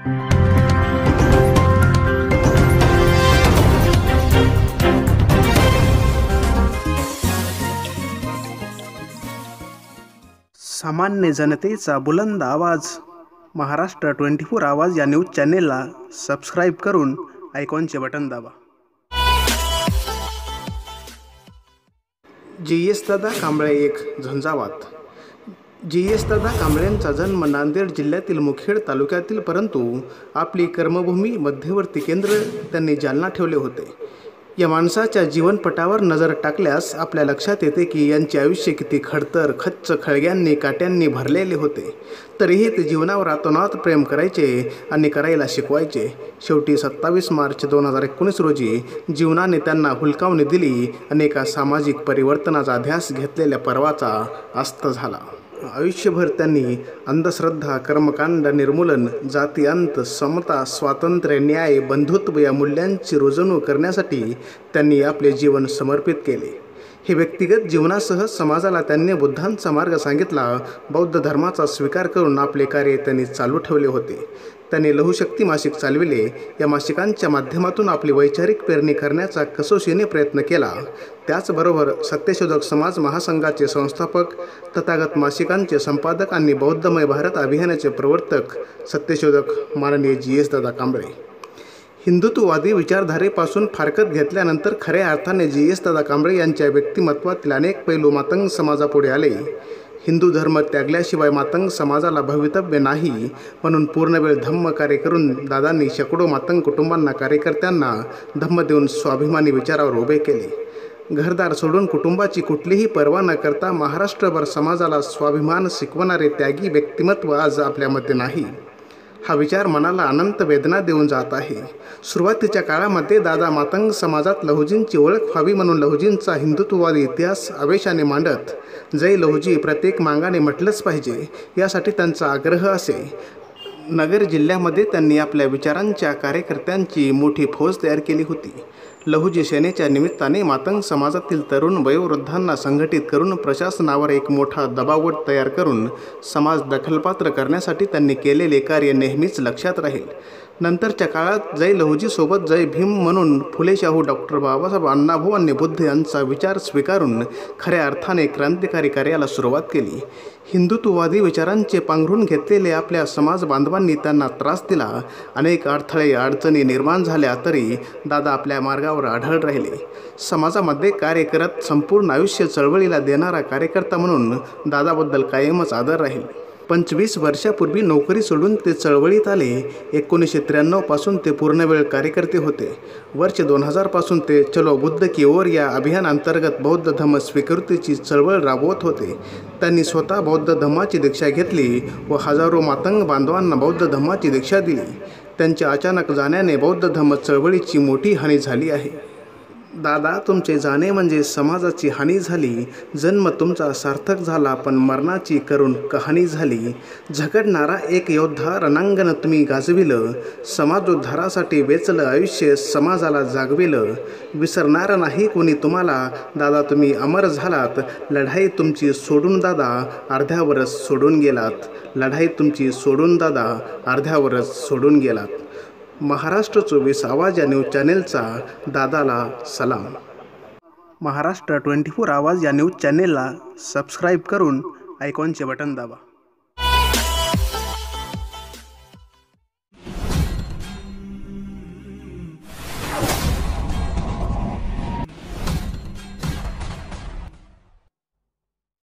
सामान्य जनतेचा बुलंद आवाज. महाराष्ट्र ट्वेंटी फोर आवाज या न्यूज चॅनेलला सबस्क्राईब करून आयकॉनचे बटन दाबा. जी एस दादा कांबळे एक झंझावात. जी एस दादा कांबळेंचा जन्म नांदेड जिल्ह्यातील मुखेड तालुक्यातील परंतु आपली कर्मभूमी मध्यवर्ती केंद्र त्यांनी जालना ठेवले होते. या माणसाच्या जीवनपटावर नजर टाकल्यास आपल्या लक्षात येते की यांचे आयुष्य किती खडतर खच्च खळग्यांनी काट्यांनी भरलेले होते. तरीही ते जीवनावर आतोनात प्रेम करायचे आणि करायला शिकवायचे. शेवटी सत्तावीस मार्च दोन हजार एकोणीस रोजी जीवनाने त्यांना हुलकावणी दिली. आणि एका सामाजिक परिवर्तनाचा ध्यास घेतलेल्या पर्वाचा अस्त झाला. आयुष्यभर त्यांनी अंधश्रद्धा कर्मकांड निर्मूलन जाती अंत समता स्वातंत्र्य न्याय बंधुत्व या मूल्यांची रुजवणूक करण्यासाठी त्यांनी आपले जीवन समर्पित केले. हे व्यक्तिगत जीवनासह समाजाला त्यांनी बुद्धांचा मार्ग सांगितला बौद्ध धर्माचा स्वीकार करून आपले कार्य त्यांनी चालू ठेवले होते. त्यांनी लघुशक्ती मासिक चालविले. या मासिकांच्या माध्यमातून आपली वैचारिक पेरणी करण्याचा कसोशीने प्रयत्न केला. त्याचबरोबर सत्यशोधक समाज महासंघाचे संस्थापक तथागत मासिकांचे संपादक आणि बौद्धमय भारत अभियानाचे प्रवर्तक सत्यशोधक माननीय जी एस दादा कांबळे. हिंदुत्ववादी विचारधारेपासून फारकत घेतल्यानंतर खऱ्या अर्थाने जी एस दादा कांबळे यांच्या व्यक्तिमत्वातील अनेक पैलू मातंग समाजापुढे आले. हिंदू धर्म त्यागल्याशिवाय मातंग समाजाला भवितव्य नाही म्हणून पूर्णवेळ धम्म कार्य करून दादांनी शेकडो मातंग कुटुंबांना कार्यकर्त्यांना धम्म देऊन स्वाभिमानी विचारावर उभे केले. घरदार सोडून कुटुंबाची कुठलीही पर्वा न करता महाराष्ट्रभर समाजाला स्वाभिमान शिकवणारे त्यागी व्यक्तिमत्व आज आपल्यामध्ये नाही. हा विचार मनाला अनंत वेदना देऊन जात आहे. सुरुवातीच्या काळामध्ये दादा मातंग समाजात लहुजींची ओळख व्हावी म्हणून लहुजींचा हिंदुत्ववादी इतिहास आवेशाने मांडत जय लहुजी प्रत्येक मांगाने म्हटलंच पाहिजे यासाठी त्यांचा आग्रह असे. नगर जिल्ह्यामध्ये त्यांनी आपल्या विचारांच्या कार्यकर्त्यांची मोठी फौज तयार केली होती. लहुजी सेनेच्या निमित्ताने मातंग समाजातील तरुण वयोवृद्धांना संघटित करून प्रशासनावर एक मोठा दबावट तयार करून समाज दखलपात्र करण्यासाठी त्यांनी केलेले कार्य नेहमीच लक्षात राहील. नंतरच्या काळात जय लहुजीसोबत जय भीम म्हणून फुले शाहू डॉक्टर बाबासाहेब अण्णाभाऊ आणि बुद्ध यांचा विचार स्वीकारून खऱ्या अर्थाने क्रांतिकारी कार्याला सुरुवात केली. हिंदुत्ववादी विचारांचे पांघरून घेतलेले आपल्या समाज बांधवांनी त्यांना त्रास दिला. अनेक अडथळे अडचणी निर्माण झाल्या तरी दादा आपल्या मार्गावर आढळ राहिले. समाजामध्ये कार्य करत संपूर्ण आयुष्य चळवळीला देणारा कार्यकर्ता म्हणून दादाबद्दल कायमच आदर राहील. पंचवीस वर्षापूर्वी नोकरी सोडून ते चळवळीत आले. एकोणीसशे त्र्याण्णवपासून ते पूर्णवेळ कार्यकर्ते होते. वर्ष दोन हजारपासून ते चलो बुद्ध की ओर या अभियानांतर्गत बौद्ध धम्म स्वीकृतीची चळवळ राबवत होते. त्यांनी स्वतः बौद्ध धम्माची दीक्षा घेतली व हजारो मातंग बांधवांना बौद्ध धम्माची दीक्षा दिली. त्यांच्या अचानक जाण्याने बौद्ध धम्म चळवळीची मोठी हानी झाली आहे. दादा तुमचे जाणे म्हणजे समाजाची हानी झाली जन्म तुमचा सार्थक झाला पण मरणाची करून कहाणी झाली. झगडणारा एक योद्धा रणांगण तुम्ही गाजविलं समाजोद्धारासाठी वेचलं आयुष्य समाजाला जागविलं. विसरणारं नाही कोणी तुम्हाला दादा तुम्ही अमर झालात. लढाई तुमची सोडून दादा अर्ध्यावरच सोडून गेलात. लढाई तुमची सोडून दादा अर्ध्यावरच सोडून गेलात. महाराष्ट्र चोवीस आवाज या न्यूज चॅनेलचा दादाला सलाम. महाराष्ट्र ट्वेंटी फोर आवाज या न्यूज चॅनेलला सबस्क्राईब करून आयकॉनचे बटन दाबा.